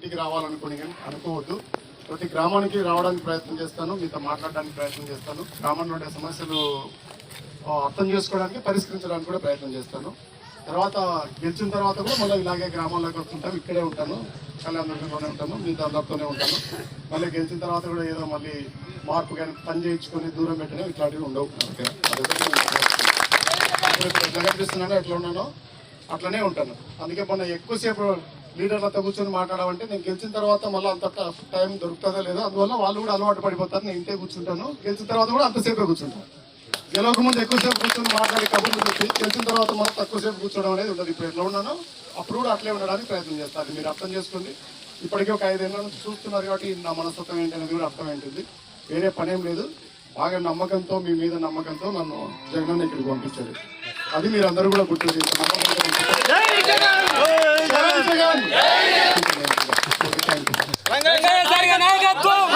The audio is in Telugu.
ఇంటికి రావాలనుకుని కానీ అనుకోవద్దు. ప్రతి గ్రామానికి రావడానికి ప్రయత్నం చేస్తాను. మీతో మాట్లాడడానికి ప్రయత్నం చేస్తాను. గ్రామంలో ఉండే సమస్యలు అర్థం చేసుకోవడానికి పరిష్కరించడానికి కూడా ప్రయత్నం చేస్తాను. తర్వాత గెలిచిన తర్వాత కూడా మళ్ళీ ఇలాగే గ్రామాల్లోకి వస్తుంటాం. ఇక్కడే ఉంటాను. కళ్యాణంలోనే ఉంటాను. మీతో అందరితోనే ఉంటాను. మళ్ళీ గెలిచిన తర్వాత కూడా ఏదో మళ్ళీ మార్పు కానీ పని చేయించుకొని దూరం పెట్టడం ఇట్లాంటివి ఉండవు. ఎట్లా కనిపిస్తున్నానో ఎట్లా ఉన్నానో అట్లనే ఉంటాను. అందుకే మొన్న ఎక్కువసేపు లీడర్లతో కూర్చొని మాట్లాడమంటే నేను గెలిచిన తర్వాత మళ్ళీ అంత టైం దొరుకుతుందో లేదో అందువల్ల వాళ్ళు కూడా అలవాటు పడిపోతారు. నేను ఇంటే కూర్చుంటాను. గెలిచిన తర్వాత కూడా అంతసేపే కూర్చుంటాను. గెలవక ముందు ఎక్కువసేపు కూర్చొని మాట్లాడి కబుర్లు చెప్పి గెలిచిన తర్వాత మనం తక్కువసేపు కూర్చోవడం అనేది ఉండదు. ఇప్పుడు ఎట్లా ఉన్నానో అప్పుడు కూడా అట్లే ఉండడానికి ప్రయత్నం చేస్తారు మీరు అర్థం చేసుకోండి. ఇప్పటికే ఒక ఐదేళ్ళ నుంచి చూస్తున్నారు కాబట్టి నా మనస్తత్వం ఏంటి అనేది కూడా అర్థమైంటుంది వేరే పనేం లేదు. బాగా నమ్మకంతో మీ మీద నమ్మకంతో నన్ను జగన్ ఇక్కడికి పంపించారు. అది మీరు అందరూ కూడా గుర్తు చేస్తారు నమ్మకంతో